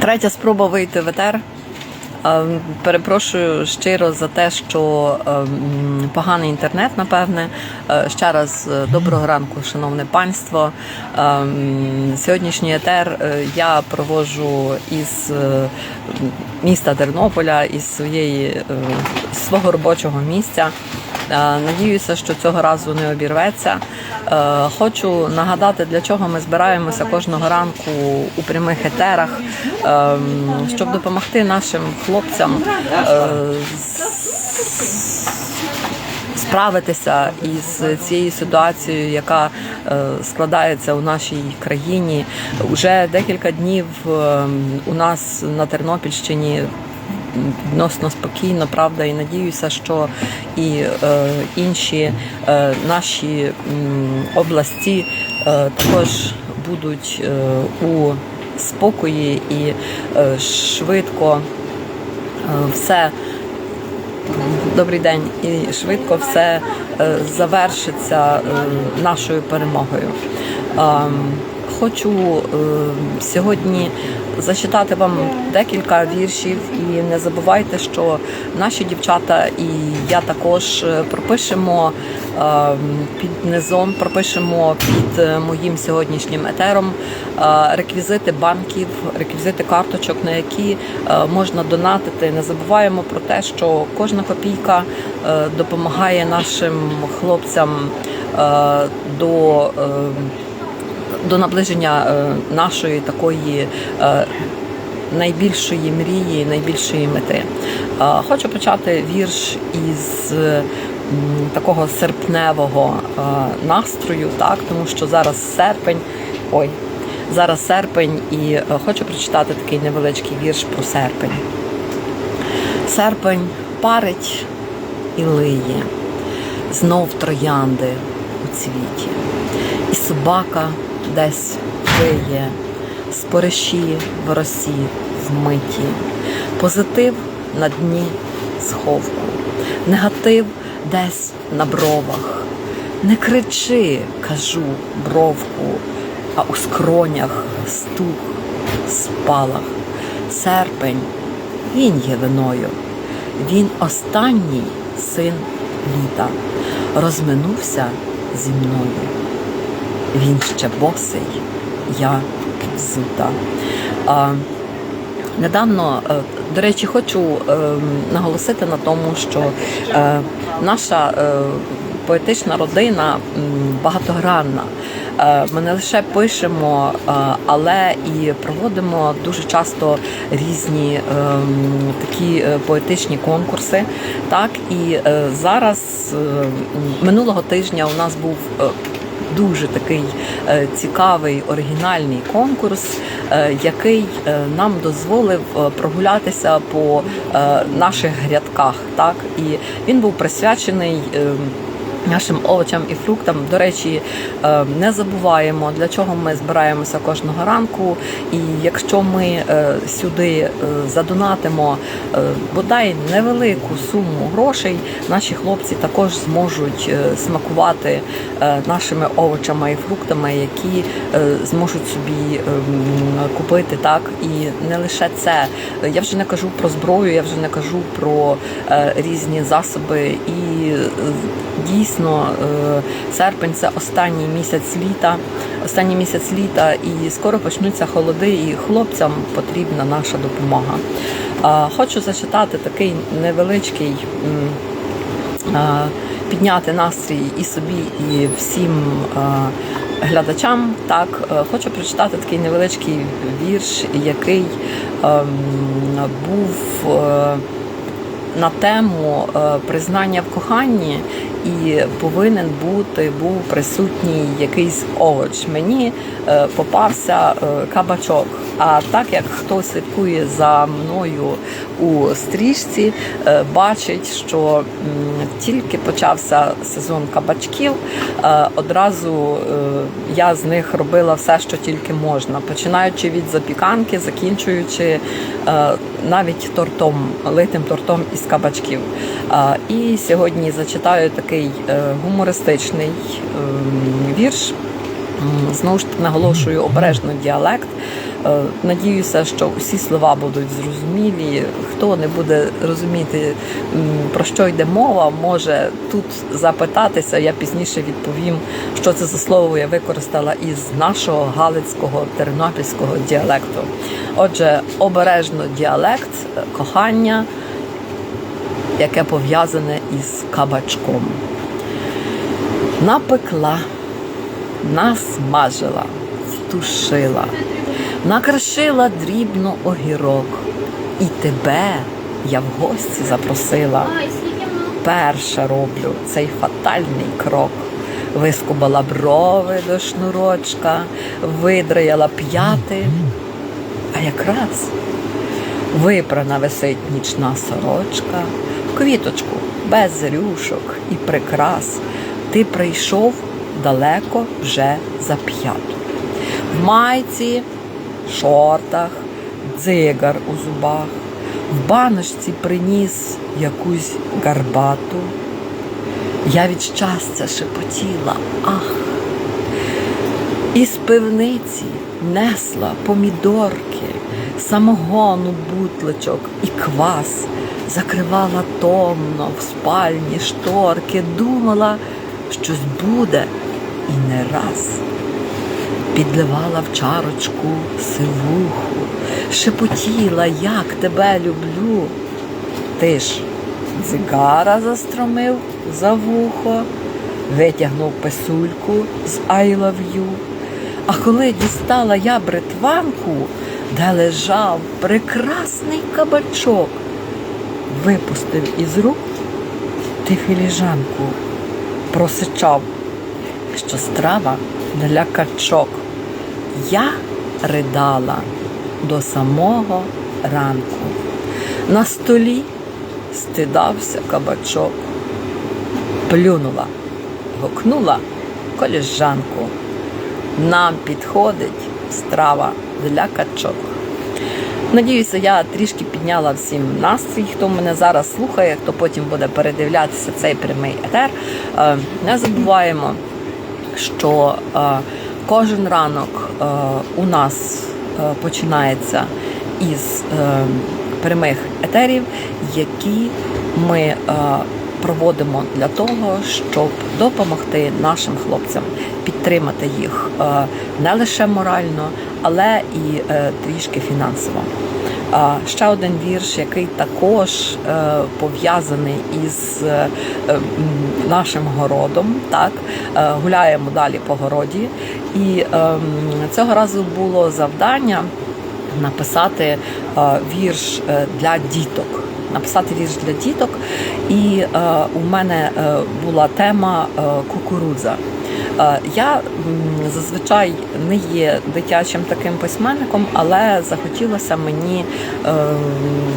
Третя спроба вийти в етер. Ем, Перепрошую щиро за те, що ем, поганий інтернет, напевне. Е, Ще раз е, доброго ранку, шановне панство. Ем, Сьогоднішній етер е, я проводжу із міста Тернополя, із своєї свого робочого місця. Надіюся, що цього разу не обірветься. Хочу нагадати, для чого ми збираємося кожного ранку у прямих етерах, щоб допомогти нашим хлопцям е, справитися із цією ситуацією, яка е, складається у нашій країні. Уже декілька днів е, у нас на Тернопільщині відносно спокійно, правда, і надіюся, що і е, інші е, наші м, області е, також будуть е, у спокої і е, швидко е, все. Добрий день, і швидко все е, завершиться е, нашою перемогою. Хочу е, сьогодні зачитати вам декілька віршів, і не забувайте, що наші дівчата і я також е, пропишемо ем, під низом, пропишемо під е, моїм сьогоднішнім етером е, реквізити банків, реквізити карточок, на які е, можна донатити. Не забуваємо про те, що кожна копійка е, допомагає нашим хлопцям е, до. е, до наближення е, нашої такої е, найбільшої мрії, найбільшої мети. Е, Хочу почати вірш із такого серпневого настрою, так, тому що зараз серпень. Ой, зараз серпень, і хочу прочитати такий невеличкий вірш про серпень. Серпень парить і лиє, знов троянди у цвіті, і собака десь виє, спориші в росі вмиті, позитив на дні сховку, негатив десь на бровах. Не кричи, кажу, бровку, а у скронях стух, спалах. Серпень, він є виною, він останній син літа, розминувся зі мною. Він ще босий, я взута. А, недавно, е, до речі, хочу е, наголосити на тому, що е, наша поетична родина багатогранна. Ми не лише пишемо, але і проводимо дуже часто різні такі поетичні конкурси. Так і зараз минулого тижня у нас був дуже такий е, цікавий оригінальний конкурс, е, який е, нам дозволив прогулятися по наших грядках. Так і він був присвячений. Нашим овочам і фруктам, до речі, е, не забуваємо, для чого ми збираємося кожного ранку. І якщо ми е, сюди е, задонатимо бодай невелику суму грошей, наші хлопці також зможуть смакувати нашими овочами і фруктами, які зможуть собі ем, купити так. І не лише це. Я вже не кажу про зброю, я вже не кажу про різні засоби і е, дійсно е, серпень це останній місяць літа, останній місяць літа, і скоро почнуться холоди, і хлопцям потрібна наша допомога. Хочу зачитати такий невеличкий. Підняти настрій і собі, і всім глядачам. Так, е, хочу прочитати такий невеличкий вірш, який ем, був е, на тему признання в коханні, і повинен бути був присутній якийсь овоч. Мені е, попався е, кабачок. А так як хто слідкує за мною у стрічці, е, бачить, що тільки почався сезон кабачків, одразу я з них робила все, що тільки можна, починаючи від запіканки, закінчуючи навіть тортом, литим тортом із кабачків. І сьогодні зачитаю такий е, гумористичний ем, вірш. Знову ж таки наголошую обережно діалект. Е, Надіюся, що усі слова будуть зрозумілі. Хто не буде розуміти, про що йде мова, може тут запитатися. Я пізніше відповім, що це за слово я використала із нашого галицького тернопільського діалекту. Отже, обережно діалект, е, кохання, яке пов'язане із кабачком. Напекла, насмажила, стушила, накришила дрібно огірок. І тебе я в гості запросила. Перше роблю цей фатальний крок. Вискубала брови до шнурочка, видраяла п'яти, а якраз випрана висить нічна сорочка, квіточку без рюшок і прикрас. Ти прийшов далеко вже за п'яту. В майці, шортах, дзигар у зубах, в баночці приніс якусь гарбату. Я від щастя шепотіла, ах, із пивниці несла помідорки, самогону бутличок і квас, закривала томно в спальні шторки, думала, щось буде і не раз. Підливала в чарочку сивуху, шепотіла, як тебе люблю. Ти ж дзигара застромив за вухо, витягнув писульку з I love you. А коли дістала я бритванку, де лежав прекрасний кабачок, випустив із рук ти філіжанку, просичав, що страва для качок. Я ридала до самого ранку. На столі стидався кабачок. Плюнула, гукнула коліжанку. Нам підходить страва для качок. Надіюся, я трішки підняла всім настрій, хто мене зараз слухає, хто потім буде передивлятися цей прямий етер. Е, Не забуваємо, що е, кожен ранок е, у нас починається із прямих етерів, які ми проводимо для того, щоб допомогти нашим хлопцям підтримати їх не лише морально, але і е, трішки фінансово. Ще один вірш, який також е, пов'язаний із е, нашим городом. Так гуляємо далі по городі, і цього разу було завдання написати вірш для діток. Написати вірш для діток, і у мене була тема кукурудза. Е, Я зазвичай не є дитячим таким письменником, але захотілося мені е,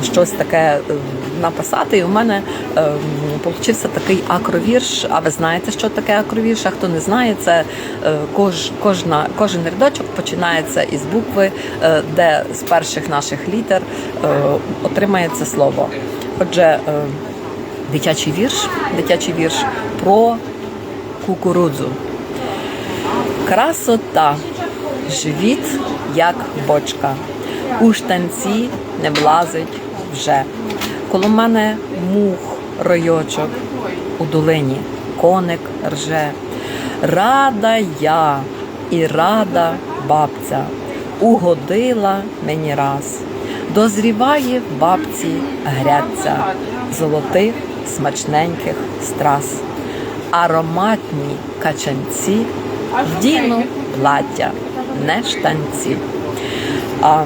щось таке е, написати. І у мене получився такий акровірш. А ви знаєте, що таке акровірш? А хто не знає, це кож, кожна, кожен рядочок починається із букви, де з перших наших літер отримається слово. Отже, дитячий вірш, дитячий вірш про кукурудзу. Красота, живіт, як бочка. У штанці не влазить вже. Коло мене мух ройочок, у долині коник рже. Рада я і рада бабця, угодила мені раз. Дозріває в бабці гряться золотих смачненьких страз. Ароматні качанці вдіну плаття, не штанці. А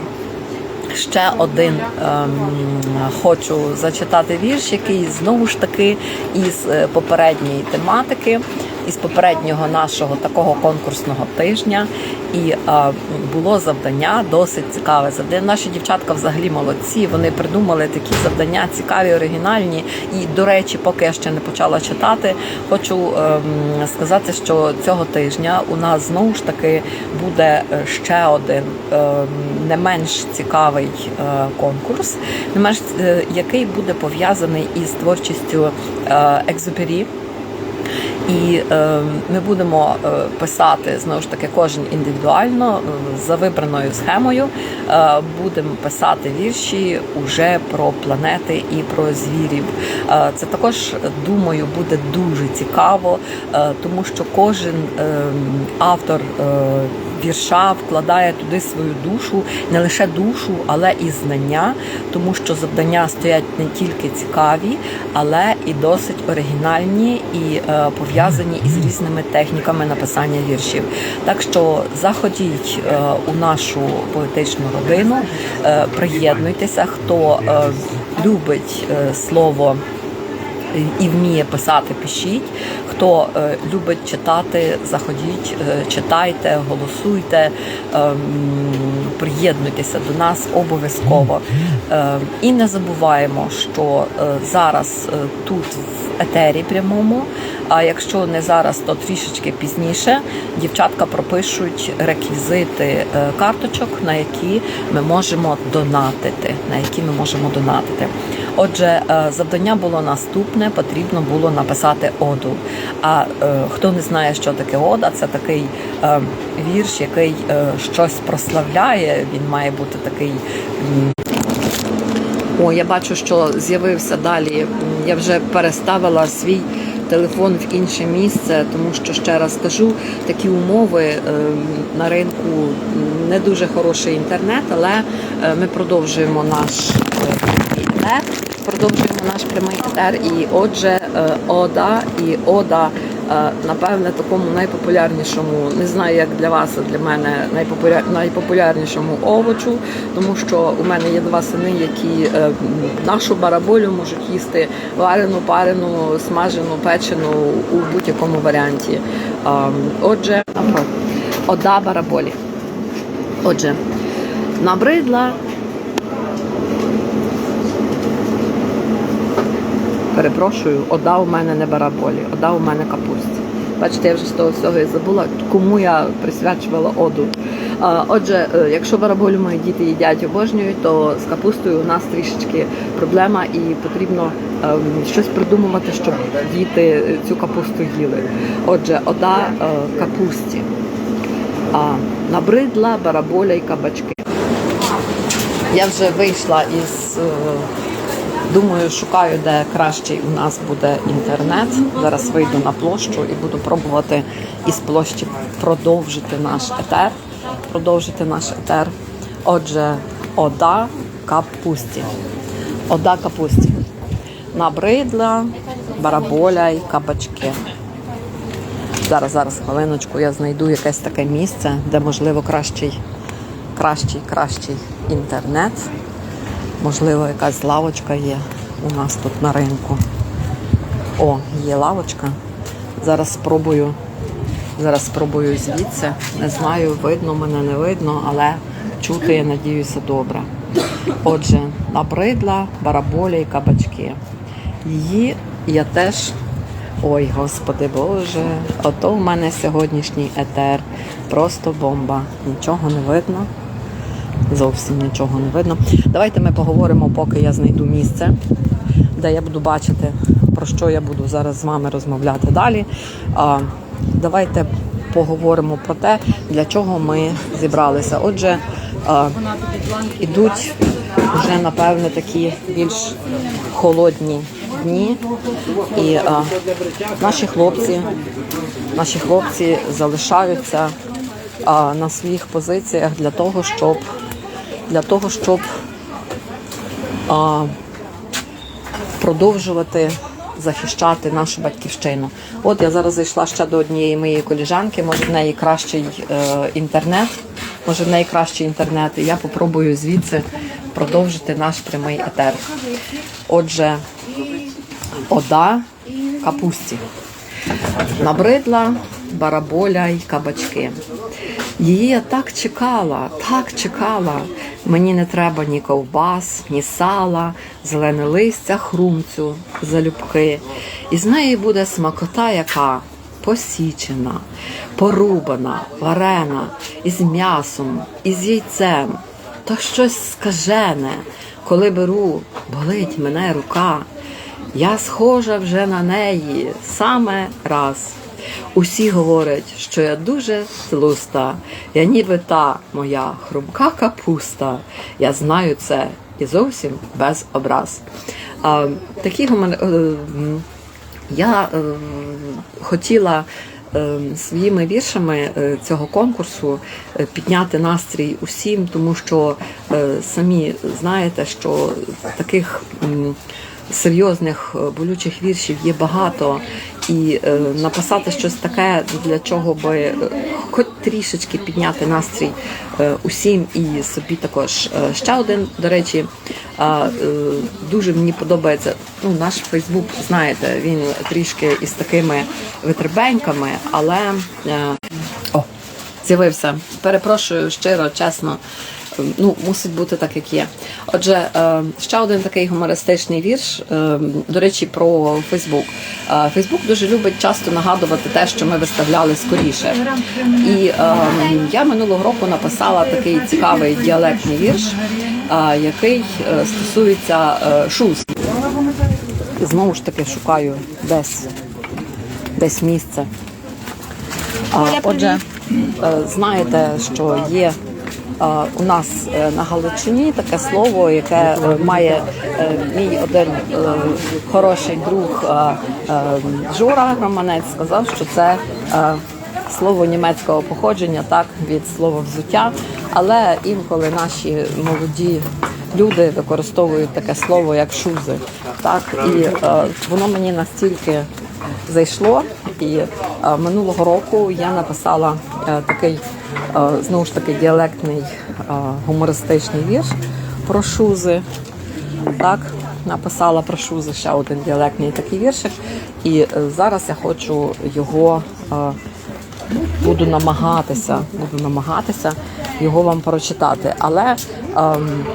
ще один ем, хочу зачитати вірш, який знову ж таки із е, попередньої тематики, із попереднього нашого такого конкурсного тижня. І е, було завдання досить цікаве. Завдання наші дівчатка взагалі молодці. Вони придумали такі завдання цікаві, оригінальні. І, до речі, поки я ще не почала читати, хочу ем, сказати, що цього тижня у нас знову ж таки буде е, ще один ем, не менш цікавий е, конкурс, не менш е, який буде пов'язаний із творчістю е, Екзюпері. І е, ми будемо е, писати знову ж таки кожен індивідуально е, за вибраною схемою. Е, будемо писати вірші уже про планети і про звірів. Е, це також думаю буде дуже цікаво, е, тому що кожен е, автор. Е, Вірша вкладає туди свою душу, не лише душу, але і знання, тому що завдання стоять не тільки цікаві, але і досить оригінальні і е, пов'язані із різними техніками написання віршів. Так що заходіть е, у нашу поетичну родину, е, приєднуйтеся, хто е, любить е, слово і вміє писати, пишіть. Хто е, любить читати, заходіть, е, читайте, голосуйте, ем, приєднуйтеся до нас обов'язково. Е, і не забуваємо, що е, зараз е, тут в етері прямому. А якщо не зараз, то трішечки пізніше дівчатка пропишуть реквізити карточок, на які ми можемо донатити. На які ми можемо донатити. Отже, завдання було наступне: потрібно було написати оду. А хто не знає, що таке ода, це такий вірш, який щось прославляє. Він має бути такий. о, я бачу, що з'явився далі. Я вже переставила свій телефон в інше місце, тому що ще раз кажу, такі умови е, на ринку не дуже хороший інтернет, але е, ми продовжуємо наш е. Продовжуємо наш прямий етер. І отже, е, Ода і Ода. Е, Напевне, такому найпопулярнішому, не знаю, як для вас, а для мене найпопуляр... найпопулярнішому овочу, тому що у мене є два сини, які е, нашу бараболю можуть їсти варену, парену, смажену, печену у будь-якому варіанті. Отже, ода бараболі. Отже, набридла. Перепрошую, ода у мене не бараболі, ода у мене капусті. Бачите, я вже з того всього і забула, кому я присвячувала оду. Отже, е, якщо бараболю мої діти їдять обожнюють, то з капустою у нас трішечки проблема і потрібно ем, щось придумувати, щоб діти цю капусту їли. Отже, ода е, капусті. Набридла бараболя і кабачки. Я вже вийшла із. Думаю, шукаю, де кращий у нас буде інтернет. Зараз вийду на площу і буду пробувати із площі продовжити наш етер. Продовжити наш етер. Отже, ода капусті. Ода капусті. Набридла, бараболя і кабачки. Зараз, зараз, хвилиночку, я знайду якесь таке місце, де можливо кращий, кращий, кращий інтернет. Можливо, якась лавочка є у нас тут на ринку. О, є лавочка. Зараз спробую. Зараз спробую звідси. Не знаю, видно мене, не видно, але чути, я надіюся, добре. Отже, набридла, бараболя і кабачки. Її я теж. Ой, господи Боже, ото в мене сьогоднішній етер. Просто бомба. Нічого не видно. Зовсім нічого не видно. Давайте ми поговоримо, поки я знайду місце, де я буду бачити, про що я буду зараз з вами розмовляти далі. А, давайте поговоримо про те, для чого ми зібралися. Отже, а, ідуть вже, напевне, такі більш холодні дні. І а, наші хлопці, наші хлопці залишаються на своїх позиціях для того, щоб для того, щоб а, продовжувати захищати нашу батьківщину. От я зараз зайшла ще до однієї моєї коліжанки, може в неї кращий е, інтернет, може в неї кращий інтернет, і я попробую звідси продовжити наш прямий етер. Отже, ода капусті. Набридла бараболя й кабачки. Її я так чекала, так чекала. Мені не треба ні ковбас, ні сала, зелене листя, хрумцю, залюбки. І з неї буде смакота, яка посічена, порубана, варена, із м'ясом, із яйцем. То щось скажене, коли беру, болить мене рука. Я схожа вже на неї саме раз. Усі говорять, що я дуже тлуста, я ніби та моя хрумка капуста. Я знаю це і зовсім без образ. А, такі гуман... е, я е, хотіла е, своїми віршами е, цього конкурсу е, підняти настрій усім, тому що е, самі знаєте, що таких м, серйозних е, болючих віршів є багато, і е, написати щось таке, для чого би е, хоч трішечки підняти настрій е, усім і собі також. Е, ще один, до речі, е, е, дуже мені подобається. Ну, наш Фейсбук, знаєте, він трішки із такими витребеньками, але е, о, з'явився. Перепрошую щиро, чесно. Ну, мусить бути так, як є. Отже, е, ще один такий гумористичний вірш, е, до речі, про Фейсбук. Е, Фейсбук дуже любить часто нагадувати те, що ми виставляли скоріше. І я минулого року написала такий цікавий діалектний вірш, який стосується шуз. Знову ж таки шукаю десь, десь місце. Отже, знаєте, що є у нас е, на Галичині таке слово, яке е, має е, мій один хороший друг Жора Романець сказав, що це слово німецького походження, так від слова взуття. Але інколи наші молоді люди використовують таке слово як шузи. Так і воно мені настільки зайшло. І е, минулого року я написала е, такий е, знову ж таки діалектний гумористичний вірш про шузи. Так, написала про шузи ще один діалектний такий віршик. І зараз я хочу його буду намагатися, буду намагатися його вам прочитати. Але ем,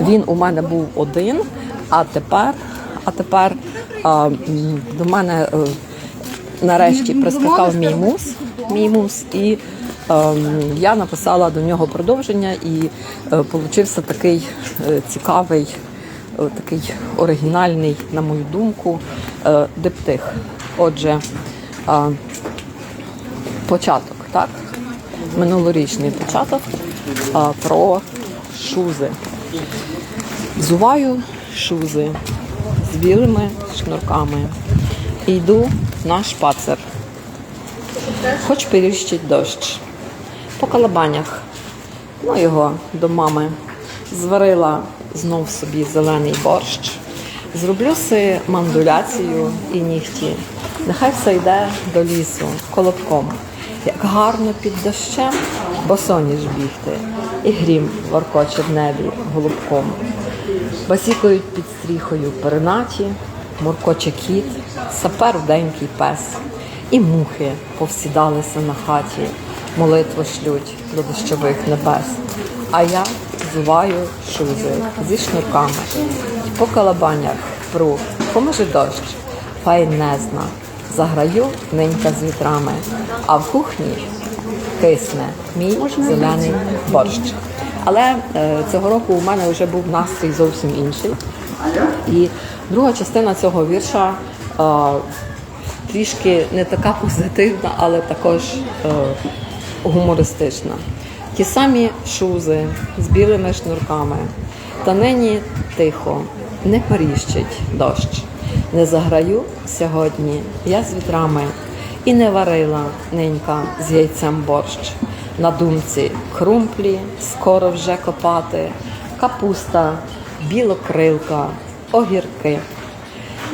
він у мене був один, а тепер, а тепер ем, до мене е, нарешті прискакав мій мус, мій мус, і ем, я написала до нього продовження, і е, получився такий е, цікавий, такий оригінальний, на мою думку, диптих. Отже, початок, так? Минулорічний початок а, про шузи. Взуваю шузи з білими шнурками. І йду на шпацер. Хоч періщить дощ. По калабанях. Ну його до мами. Зварила знов собі зелений борщ. Зроблю си мандуляцію і нігті. Нехай все йде до лісу колобком. Як гарно під дощем, босоніж бігти, і грім воркоче в небі голубком. Басікають під стріхою перенаті, муркоче кіт, сапер вденький пес, і мухи повсідалися на хаті, молитву шлють до дощових небес. А я зуваю шузи зі шнурками, і по калабанях пру, поможе дощ, фай не зна. Заграю ненька з вітрами, а в кухні кисне мій зелений борщ. Але е, цього року у мене вже був настрій зовсім інший. І друга частина цього вірша е, трішки не така позитивна, але також е, гумористична. Ті самі шузи з білими шнурками. Та нині тихо, не поріщить дощ. Не заграю сьогодні я з вітрами і не варила ненька з яйцем борщ. На думці крумплі скоро вже копати, капуста, білокрилка, огірки.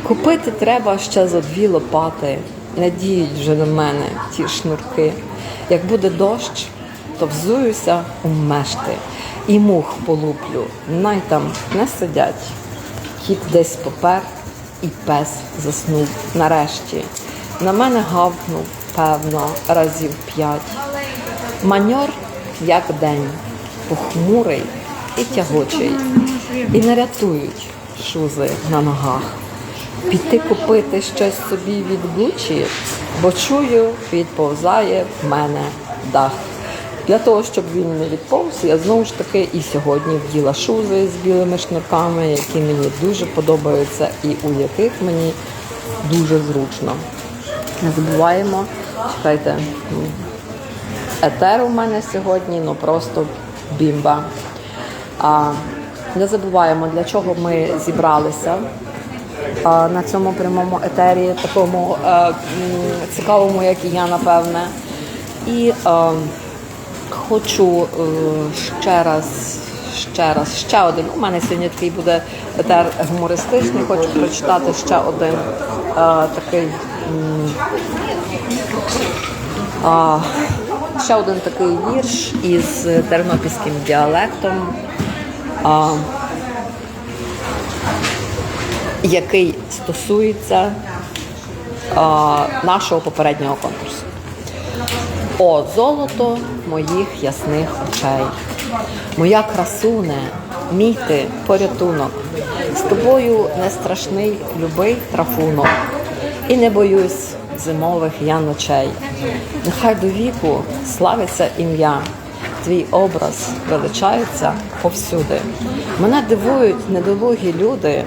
Купити треба ще за дві лопати. Не діють вже на мене ті шнурки. Як буде дощ, то взуюся у мешти і мух полуплю, най там не сидять. Кіт десь попер, і пес заснув нарешті. На мене гавкнув, певно, разів п'ять. Маньор, як день, похмурий і тягучий, і не рятують шузи на ногах. Піти купити щось собі від Гучі, бо чую, відповзає в мене дах. Для того, щоб він не відповз, я знову ж таки і сьогодні вділа шузи з білими шнурками, які мені дуже подобаються і у яких мені дуже зручно. Не забуваємо, чекайте, етер у мене сьогодні, ну просто бімба. А, не забуваємо, для чого ми зібралися а, на цьому прямому етері, такому е, м, цікавому, як і я, напевне. І е, хочу е, ще раз, ще раз, ще один. У мене сьогодні такий буде етер гумористичний. Хочу прочитати ще один е, такий. а, ще один такий вірш із тернопільським діалектом, а, який стосується а, нашого попереднього конкурсу. О, золото моїх ясних очей, моя красуне, мій ти порятунок. З тобою не страшний любий трафунок, і не боюсь зимових я ночей. Нехай до віку славиться ім'я, твій образ величається повсюди. Мене дивують недолугі люди,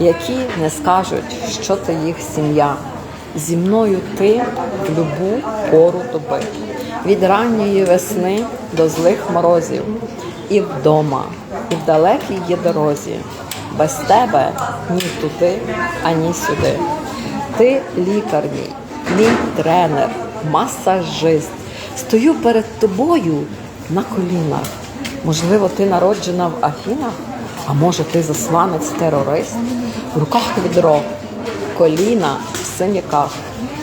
які не скажуть, що ти їх сім'я. Зі мною ти в любу пору доби, від ранньої весни до злих морозів, і вдома, і в далекій є дорозі. Без тебе ні туди, ані сюди. Ти лікар мій, мій тренер, масажист. Стою перед тобою на колінах. Можливо, ти народжена в Афінах, а може ти засланець терорист? В руках відро, коліна в синяках.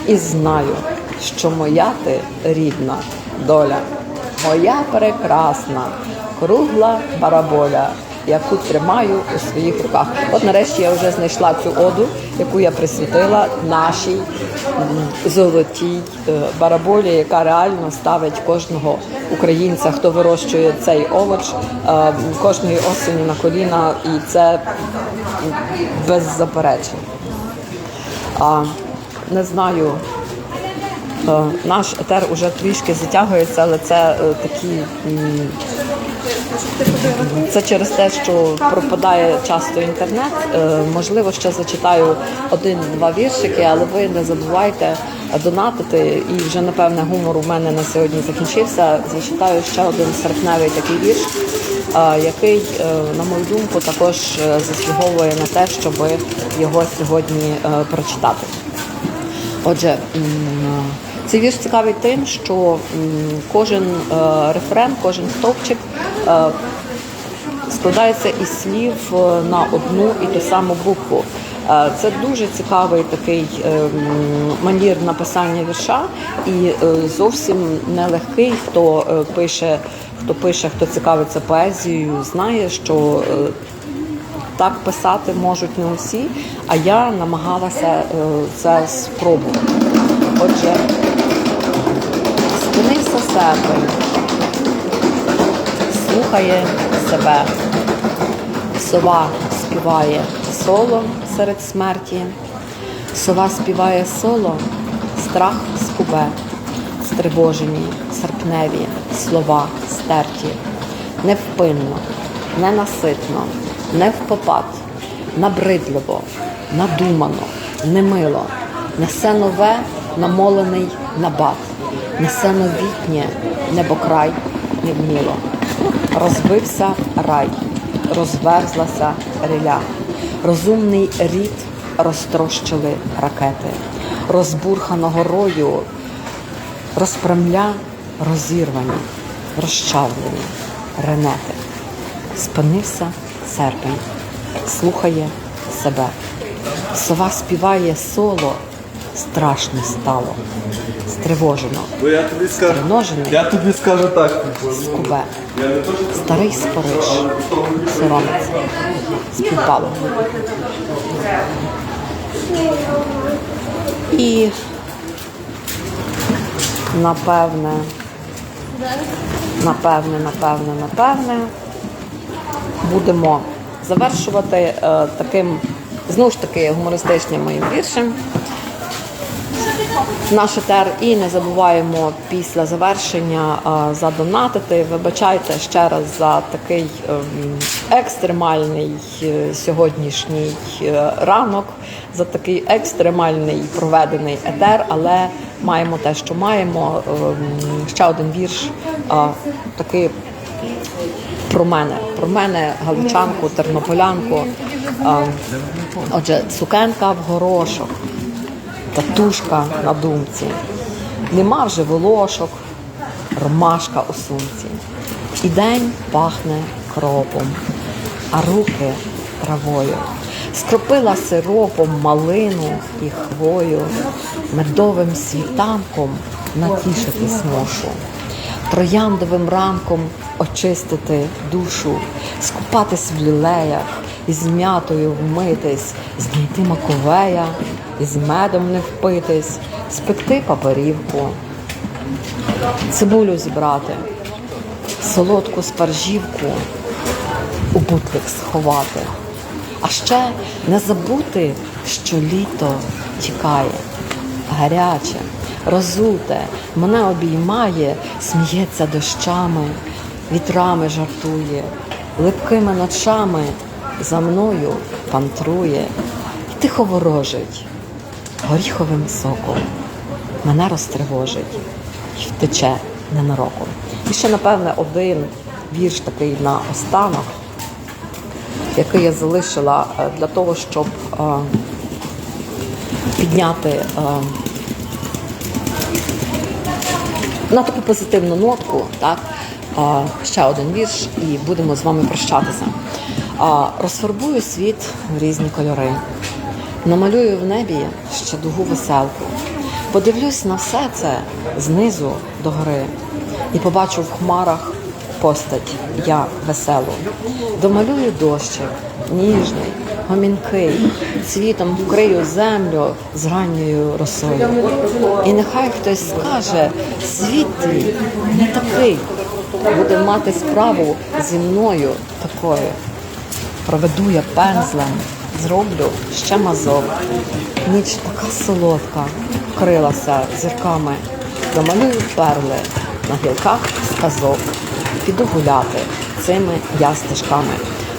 І знаю, що моя ти рідна доля, моя прекрасна, кругла бараболя, яку тримаю у своїх руках. От нарешті я вже знайшла цю оду, яку я присвятила нашій золотій е, бараболі, яка реально ставить кожного українця, хто вирощує цей овоч е, кожної осені на коліна, і це без заперечень. А, не знаю, е, наш етер уже трішки затягується, але це такі. Це через те, що пропадає часто інтернет. Е, Можливо, ще зачитаю один-два віршики, але ви не забувайте донатити. І вже напевне гумор у мене на сьогодні закінчився. Зачитаю ще один серпневий такий вірш, е, який, е, на мою думку, також заслуговує на те, щоб його сьогодні прочитати. Отже, цей вірш цікавий тим, що кожен е, рефрен, кожен стовпчик е, складається із слів е, на одну і ту саму букву. Це дуже цікавий такий манір написання вірша і зовсім нелегкий, хто пише, хто пише, хто цікавиться поезією, знає, що так писати можуть не усі, а я намагалася це спробувати. Отже, спинився серпень, слухає себе. Сова співає соло серед смерті. Сова співає соло, страх скубе, стривожені, серпневі слова стерті, невпинно, ненаситно, невпопад, набридливо, надумано, немило, несе нове, намолений набат, несе новітнє, небокрай невміло. Розбився рай, розверзлася риля, розумний рід розтрощили ракети, розбурханого рою розпрямля розірвані, розчавлені ренети. Спинився серпень, слухає себе. Сова співає соло, страшно стало, стривожено, я тобі скажу. Я тобі скажу так. типу, ну, скубе. Старий спориш, соромиться, співпало. І напевне, напевне, напевне, напевне, будемо завершувати е, таким, знову ж таки, гумористичним моїм віршем. Наш етер і не забуваємо після завершення задонатити. Вибачайте ще раз за такий ем, екстремальний е, сьогоднішній е, ранок, за такий екстремальний проведений етер, але маємо те, що маємо. Ем, Ще один вірш, такий про мене, про мене, галичанку, тернополянку. Отже, цукенка в горошок, татушка на думці, нема вже волошок, ромашка у сумці. І день пахне кропом, а руки травою. Скропила сиропом малину і хвою, медовим світанком натішитись мушу трояндовим ранком очистити душу, скупатись в лілеях, із м'ятою вмитись, знайти маковея, із медом не впитись, спекти паперівку, цибулю зібрати, солодку спаржівку у бутлик сховати. А ще не забути, що літо тікає, гаряче, розуте, мене обіймає, сміється дощами, вітрами жартує, липкими ночами за мною пантрує, і тихо ворожить горіховим соком. Мене розтривожить і втече ненароком. І ще, напевне, один вірш такий на останок який я залишила е, для того, щоб е, підняти е, на таку позитивну нотку, так, ще один вірш, і будемо з вами прощатися. Розфарбую світ в різні кольори, намалюю в небі ще дугу веселку. Подивлюсь на все це знизу до гори і побачу в хмарах постать я веселу. Домалюю дощик, ніжний, гомінкий, цвітом вкрию землю з ранньою росою. І нехай хтось скаже, світ твій не такий, буде мати справу зі мною такою. Проведу я пензлем, зроблю ще мазок. Ніч така солодка, вкрилася зірками. Домалюю перли на гілках сказок. Піду гуляти цими я.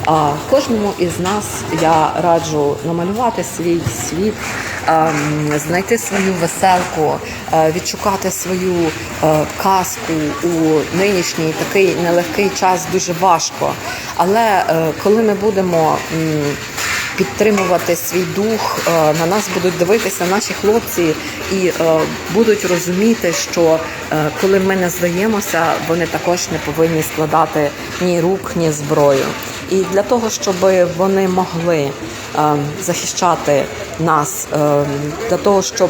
А кожному із нас я раджу намалювати свій світ, ем, знайти свою веселку, е, відшукати свою е, казку у нинішній такий нелегкий час дуже важко. Але е, коли ми будемо підтримувати свій дух, е, на нас будуть дивитися наші хлопці і е, будуть розуміти, що е, коли ми не здаємося, вони також не повинні складати ні рук, ні зброю. І для того, щоб вони могли захищати нас, для того, щоб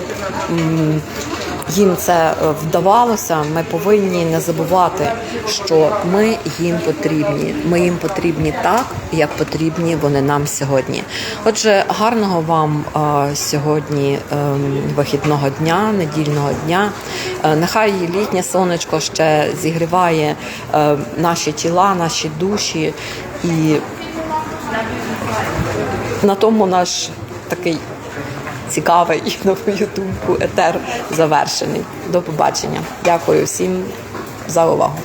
їм це е, вдавалося, ми повинні не забувати, що ми їм потрібні. Ми їм потрібні так, як потрібні вони нам сьогодні. Отже, гарного вам е, сьогодні е, вихідного дня, недільного дня. Е, Нехай літнє сонечко ще зігріває наші тіла, наші душі і на тому наш такий цікавий, на мою думку, етер завершений. До побачення. Дякую всім за увагу.